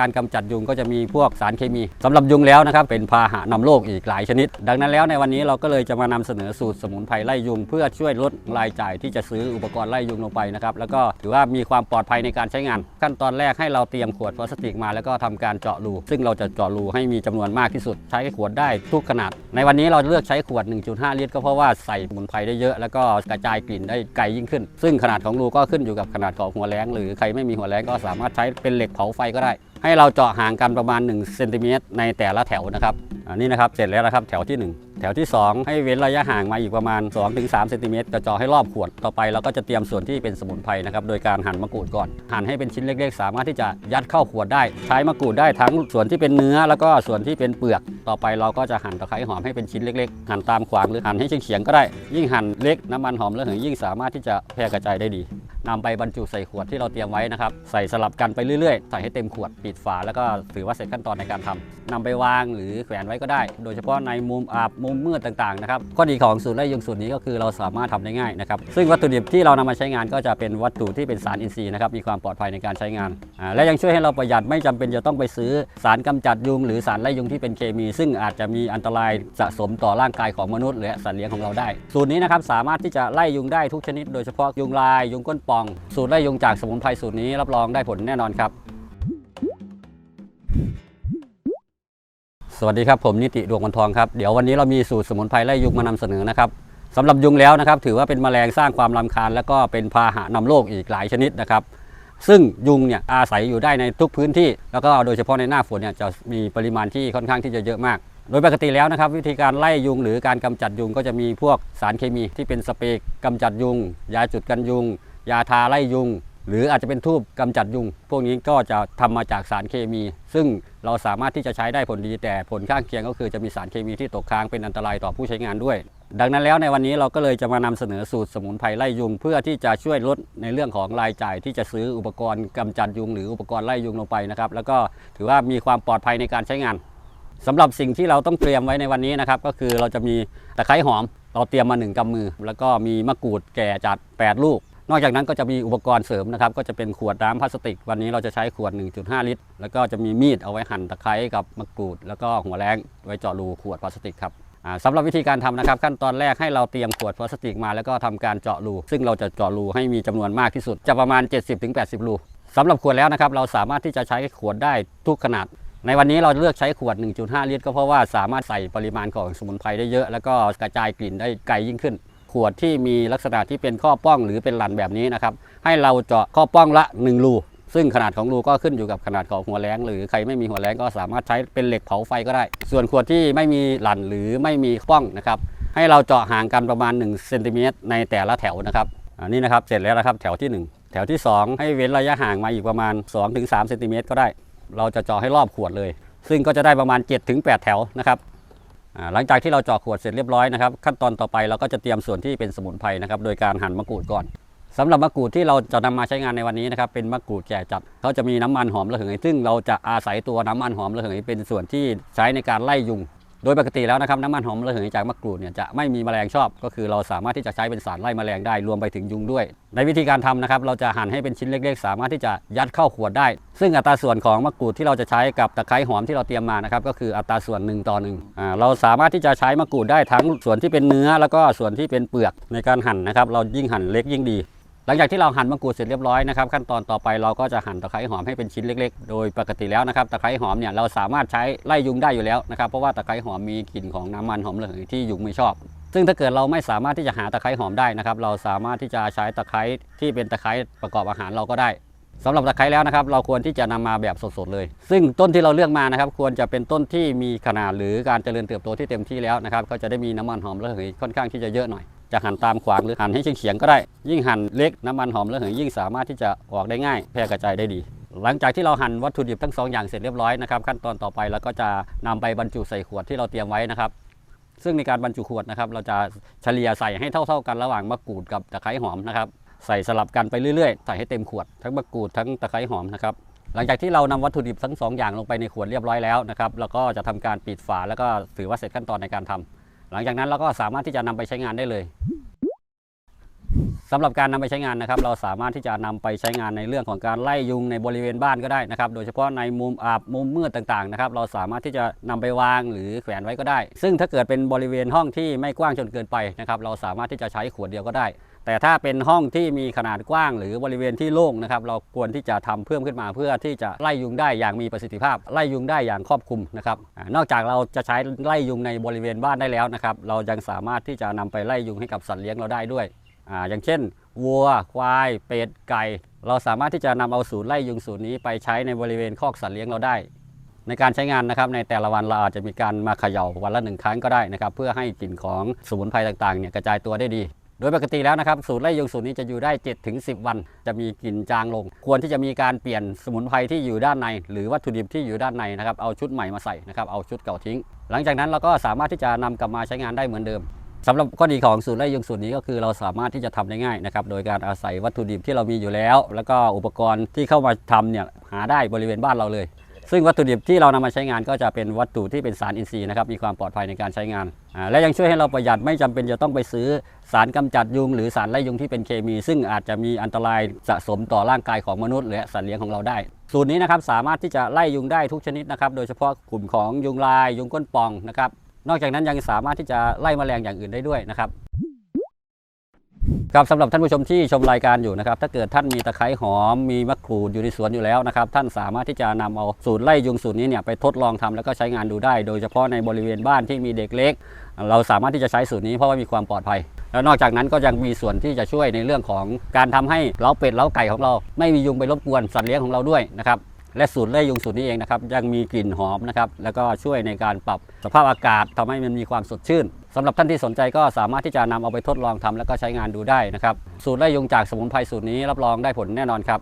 การกำจัดยุงก็จะมีพวกสารเคมีสำหรับยุงแล้วนะครับเป็นพาหะนำโรคอีกหลายชนิด ดังนั้นแล้วในวันนี้เราก็เลยจะมานำเสนอสูตรสมุนไพรไล่ยุง เพื่อช่วยลดรายจ่ายที่จะซื้ออุปกรณ์ไล่ยุงลงไปนะครับแล้วก็ถือว่ามีความปลอดภัยในการใช้งาน ขั้นตอนแรกให้เราเตรียมขวดพลาสติกมา แล้วก็ทำการเจาะรูซึ่งเราจะเจาะรูให้มีจำนวนมากที่สุด ใช้ขวดได้ทุกขนาด ในวันนี้เราเลือกใช้ขวด 1.5 ลิตร ก็เพราะว่าใส่สมุนไพรได้เยอะ แล้วก็กระจายกลิ่นได้ไกลยิ่งขึ้น ซึ่งขนาดของรูก็ขึ้นอยู่กับขนาดของหัวแรงหรือใครไม่มีหัวแรงก็สามารถใช้เป็นเหล็กเผาไฟก็ได้ ให้เราเจาะห่างกันประมาณ1เซนติเมตรในแต่ละแถวนะครับอันนี้นะครับเสร็จแล้วนะครับแถวที่ 1 แถวที่ 2 ให้เว้นระยะห่างมาอีกประมาณ 2-3เซนติเมตรจะเจาะให้รอบขวดต่อไปเราก็จะเตรียมส่วนที่เป็นสมุนไพรนะครับโดยการหั่นมะกรูดก่อน หั่นให้เป็นชิ้นเล็ก ๆ สามารถที่จะยัดเข้าขวดได้ ใช้มะกรูดได้ทั้งส่วนที่เป็นเนื้อ แล้วก็ส่วนที่เป็นเปลือก ต่อไปเราก็จะหั่นตะไคร้หอมให้เป็นชิ้นเล็กๆ หั่นตามขวางหรือหั่นให้เฉียงๆก็ได้ ยิ่งหั่นเล็กน้ำมันหอมระเหยยิ่งสามารถที่จะแพร่กระจายได้ดี นำไปบรรจุใส่ขวดที่เราเตรียมไว้นะครับ ใส่สลับกันไปเรื่อยๆ ใส่ให้เต็มขวดปิดฝาแล้วก็ถือว่าเสร็จขั้นตอนในการทำนำไปวางหรือแขวนไว้ก็ได้ โดยเฉพาะในมุมอาบมุมมืดต่างๆนะครับข้อดีของสูตรไล่ยุงสูตรนี้ก็คือเราสามารถทำได้ง่ายนะครับซึ่งวัตถุดิบที่เรานำมาใช้งานก็จะเป็นวัตถุที่เป็นสารอินทรีย์นะครับมีความปลอดภัยในการใช้งาน และยังช่วยให้เราประหยัดไม่จำเป็นจะต้องไปซื้อสารกำจัดยุง หรือสารไล่ยุงที่เป็นเคมี ซึ่งอาจจะมีอันตรายสะสมต่อร่างกายของมนุษย์ และสัตว์เลี้ยงของเราได้ สูตรนี้นะครับสามารถที่จะไล่ยุงได้ทุกชนิด โดยเฉพาะยุงลายยุงก้นปอง สูตรไล่ยุงจากสมุนไพรสูตรนี้รับรองได้ผลแน่นอนครับ สวัสดีครับผมนิติดวงวันทองครับ เดี๋ยววันนี้เรามีสูตรสมุนไพรไล่ยุงมานำเสนอนะครับสำหรับยุงแล้วนะครับ ถือว่าเป็นแมลงสร้างความรำคาญ และก็เป็นพาหะนำโรคอีกหลายชนิดนะครับ ซึ่งยุงเนี่ยอาศัยอยู่ได้ในทุกพื้นที่ แล้วก็โดยเฉพาะในหน้าฝนเนี่ยจะมีปริมาณที่ค่อนข้างที่จะเยอะมากโดยปกติแล้วนะครับวิธีการไล่ยุงหรือการกำจัดยุงก็จะมีพวกสารเคมีที่เป็นสเปรย์กำจัดยุง ยาจุดกันยุง ยาทาไล่ยุง หรืออาจจะเป็นทูบกำจัดยุง พวกนี้ก็จะทำมาจากสารเคมี ซึ่งเราสามารถที่จะใช้ได้ผลดีแต่ผลข้างเคียงก็คือจะมีสารเคมีที่ตกค้างเป็นอันตรายต่อผู้ใช้งานด้วย ดังนั้นแล้วในวันนี้เราก็เลยจะมานำเสนอสูตรสมุนไพรไล่ยุง เพื่อที่จะช่วยลดในเรื่องของรายจ่ายที่จะซื้ออุปกรณ์กำจัดยุง หรืออุปกรณ์ไล่ยุงลงไปนะครับแล้วก็ถือว่ามีความปลอดภัยในการใช้งานสำหรับสิ่งที่เราต้องเตรียมไว้ในวันนี้นะครับ ก็คือเราจะมีตะไคร้หอม เราเตรียมมา 1กำมือ แล้วก็มีมะกรูดแก่จัด 8 ลูก นอกจากนั้นก็จะมีอุปกรณ์เสริมนะครับ ก็จะเป็นขวดน้ำพลาสติก วันนี้เราจะใช้ขวด 1.5 ลิตร แล้วก็จะมีมีดเอาไว้หั่นตะไคร้กับมะกรูด แล้วก็หัวแรงไว้เจาะรูขวดพลาสติกครับสำหรับวิธีการทำนะครับ ขั้นตอนแรกให้เราเตรียมขวดพลาสติกมาแล้วก็ทำการเจาะรู ซึ่งเราจะเจาะรูให้มีจำนวนมากที่สุด จะประมาณ 70-80 รูสำหรับขวดแล้วนะครับ เราสามารถที่จะใช้ขวดได้ทุกขนาด ในวันนี้เราเลือกใช้ขวด 1.5 ลิตร ก็เพราะว่าสามารถใส่ปริมาณของสมุนไพรได้เยอะ แล้วก็กระจายกลิ่นได้ไกลยิ่งขึ้น ขวดที่มีลักษณะที่เป็นข้อป้องหรือเป็นหลันแบบนี้นะครับ ให้เราเจาะข้อป้องละ 1 รู ซึ่งขนาดของรูก็ขึ้นอยู่กับขนาดของหัวแรงหรือใครไม่มีหัวแรงก็สามารถใช้เป็นเหล็กเผาไฟก็ได้ ส่วนขวดที่ไม่มีหลันหรือไม่มีป้องนะครับ ให้เราเจาะห่างกันประมาณ1เซนติเมตรในแต่ละแถวนะครับอันนี้นะครับเสร็จแล้วนะครับแถวที่ 1 แถวที่ 2 ให้เว้นระยะห่างมาอีกประมาณ 2-3เซนติเมตรก็ได้ เราจะเจาะให้รอบขวดเลย ซึ่งก็จะได้ประมาณ 7-8 แถวนะครับ หลังจากที่เราเจาะขวดเสร็จเรียบร้อยนะครับขั้นตอนต่อไปเราก็จะเตรียมส่วนที่เป็นสมุนไพรนะครับโดยการหั่นมะกรูดก่อนสำหรับมะกรูดที่เราจะนำมาใช้งานในวันนี้นะครับเป็นมะกรูดแก่จัดเขาจะมีน้ำมันหอมระเหยซึ่งเราจะอาศัยตัวน้ำมันหอมระเหยเป็นส่วนที่ใช้ในการไล่ยุง โดยปกติแล้วนะครับน้ำมันหอมระเหยจากมะกรูดเนี่ยจะไม่มีแมลงชอบ ก็คือเราสามารถที่จะใช้เป็นสารไล่แมลงได้รวมไปถึงยุงด้วย ในวิธีการทำนะครับเราจะหั่นให้เป็นชิ้นเล็กๆ สามารถที่จะยัดเข้าขวดได้ ซึ่งอัตราส่วนของมะกรูดที่เราจะใช้กับตะไคร้หอมที่เราเตรียมมานะครับก็คืออัตราส่วน1ต่อ1อ่าเราสามารถที่จะใช้มะกรูดได้ทั้งส่วนที่เป็นเนื้อ แล้วก็ส่วนที่เป็นเปลือกในการหั่นนะครับเรายิ่งหั่นเล็กยิ่งดี หลังจากที่เราหั่นมะกรูดเสร็จเรียบร้อยนะครับขั้นตอนต่อไปเราก็จะหั่นตะไคร้หอมให้เป็นชิ้นเล็ก ๆ โดยปกติแล้วนะครับตะไคร้หอมเนี่ยเราสามารถใช้ไล่ยุงได้อยู่แล้วนะครับเพราะว่าตะไคร้หอมมีกลิ่นของน้ำมันหอมระเหยที่ยุงไม่ชอบ ซึ่งถ้าเกิดเราไม่สามารถที่จะหาตะไคร้หอมได้นะครับเราสามารถที่จะใช้ตะไคร้ที่เป็นตะไคร้ประกอบอาหารเราก็ได้สำหรับตะไคร้แล้วนะครับเราควรที่จะนำมาแบบสดๆเลย ซึ่งต้นที่เราเลือกมานะครับควรจะเป็นต้นที่มีขนาดหรือการเจริญเติบโตที่เต็มที่แล้วนะครับก็จะได้มีน้ำมันหอมระเหยค่อนข้างที่จะเยอะหน่อย จะหั่นตามขวางหรือหั่นให้เฉียงๆก็ได้ ยิ่งหั่นเล็กน้ำมันหอมระเหยยิ่งสามารถที่จะออกได้ง่าย แพร่กระจายได้ดี หลังจากที่เราหั่นวัตถุดิบทั้งสองอย่างเสร็จเรียบร้อยนะครับขั้นตอนต่อไปเราก็จะนำไปบรรจุใส่ขวดที่เราเตรียมไว้นะครับ ซึ่งในการบรรจุขวดนะครับ เราจะเฉลี่ยใส่ให้เท่า ๆ กันระหว่างมะกรูดกับตะไคร้หอมนะครับ ใส่สลับกันไปเรื่อยๆ ใส่ให้เต็มขวดทั้งมะกรูดทั้งตะไคร้หอมนะครับ หลังจากที่เรานำวัตถุดิบทั้งสองอย่างลงไปในขวดเรียบร้อยแล้วนะครับเราก็จะทำการปิดฝาแล้วก็ถือว่าเสร็จขั้นตอนในการทำ หลังจากนั้นเราก็สามารถที่จะนำไปใช้งานได้เลยสำหรับการนำไปใช้งานนะครับ เราสามารถที่จะนำไปใช้งานในเรื่องของการไล่ยุงในบริเวณบ้านก็ได้นะครับ โดยเฉพาะในมุมอาบมุมมืดต่างๆนะครับ เราสามารถที่จะนำไปวางหรือแขวนไว้ก็ได้ ซึ่งถ้าเกิดเป็นบริเวณห้องที่ไม่กว้างจนเกินไปนะครับ เราสามารถที่จะใช้ขวดเดียวก็ได้ แต่ถ้าเป็นห้องที่มีขนาดกว้าง หรือบริเวณที่โล่งนะครับเราควรที่จะทำเพิ่มขึ้นมาเพื่อที่จะไล่ยุงได้อย่างมีประสิทธิภาพ ไล่ยุงได้อย่างครอบคลุมนะครับอนอกจากเราจะใช้ไล่ยุงในบริเวณบ้านได้แล้วนะครับเรายังสามารถที่จะนำไปไล่ยุงให้กับสัตว์เลี้ยงเราได้ด้วยออย่างเช่นวัว ควาย เป็ด ไก่ เราสามารถที่จะนำเอาสูตรไล่ยุงสูตรนี้ไปใช้ในบริเวณคอกสัตว์เลี้ยงเราได้ ในการใช้งานนะครับในแต่ละวันเราอาจจะมีการมาเขย่าวันละหนึ่งครั้งก็ได้นะครับเพื่อให้กลิ่นของสมุนไพรต่างๆเนี่ยกระจายตัวได้ดี โดยปกติแล้วนะครับสูตรไล่ยุงสูตรนี้จะอยู่ได้7-10ถึง10 วัน จะมีกลิ่นจางลง ควรที่จะมีการเปลี่ยนสมุนไพรที่อยู่ด้านใน หรือวัตถุดิบที่อยู่ด้านในนะครับเอาชุดใหม่มาใส่นะครับเอาชุดเก่าทิ้ง หลังจากนั้นเราก็สามารถที่จะนำกลับมาใช้งานได้เหมือนเดิมสำหรับข้อดีของสูตรไล่ยุงสูตรนี้ก็คือเราสามารถที่จะทำได้ง่ายนะครับโดยการอาศัยวัตถุดิบที่เรามีอยู่แล้ว แล้วก็อุปกรณ์ที่เข้ามาทำเนี่ยหาได้บริเวณบ้านเราเลย ซึ่งวัตถุดิบที่เรานำมาใช้งานก็จะเป็นวัตถุที่เป็นสารอินทรีย์นะครับมีความปลอดภัยในการใช้งานและยังช่วยให้เราประหยัดไม่จำเป็นจะต้องไปซื้อสารกำจัดยุง หรือสารไล่ยุงที่เป็นเคมี ซึ่งอาจจะมีอันตรายสะสมต่อร่างกายของมนุษย์และสัตว์เลี้ยงของเราได้สูตรนี้นะครับสามารถที่จะไล่ยุงได้ทุกชนิดนะครับโดยเฉพาะกลุ่มของยุงลายยุงก้นป่องนะครับนอกจากนั้นยังสามารถที่จะไล่แมลงอย่างอื่นได้ด้วยนะครับ ครับสำหรับท่านผู้ชมที่ชมรายการอยู่นะครับถ้าเกิดท่านมีตะไคร้หอมมีมะกรูดอยู่ในสวนอยู่แล้วนะครับท่านสามารถที่จะนำเอาสูตรไล่ยุงสูตรนี้เนี่ยไปทดลองทำแล้วก็ใช้งานดูได้ โดยเฉพาะในบริเวณบ้านที่มีเด็กเล็ก เราสามารถที่จะใช้สูตรนี้เพราะว่ามีความปลอดภัย แล้วนอกจากนั้นก็ยังมีส่วนที่จะช่วยในเรื่องของการทำให้เล้าเป็ดเล้าไก่ของเรา ไม่มียุงไปรบกวนสัตว์เลี้ยงของเราด้วยนะครับและสูตรไล่ยุงสูตรนี้เองนะครับยังมีกลิ่นหอมนะครับแล้วก็ช่วยในการปรับสภาพอากาศทำให้มันมีความสดชื่น สำหรับท่านที่สนใจก็สามารถที่จะนำเอาไปทดลองทำแล้วก็ใช้งานดูได้นะครับ สูตรไล่ยุงจากสมุนไพรสูตรนี้รับรองได้ผลแน่นอนครับ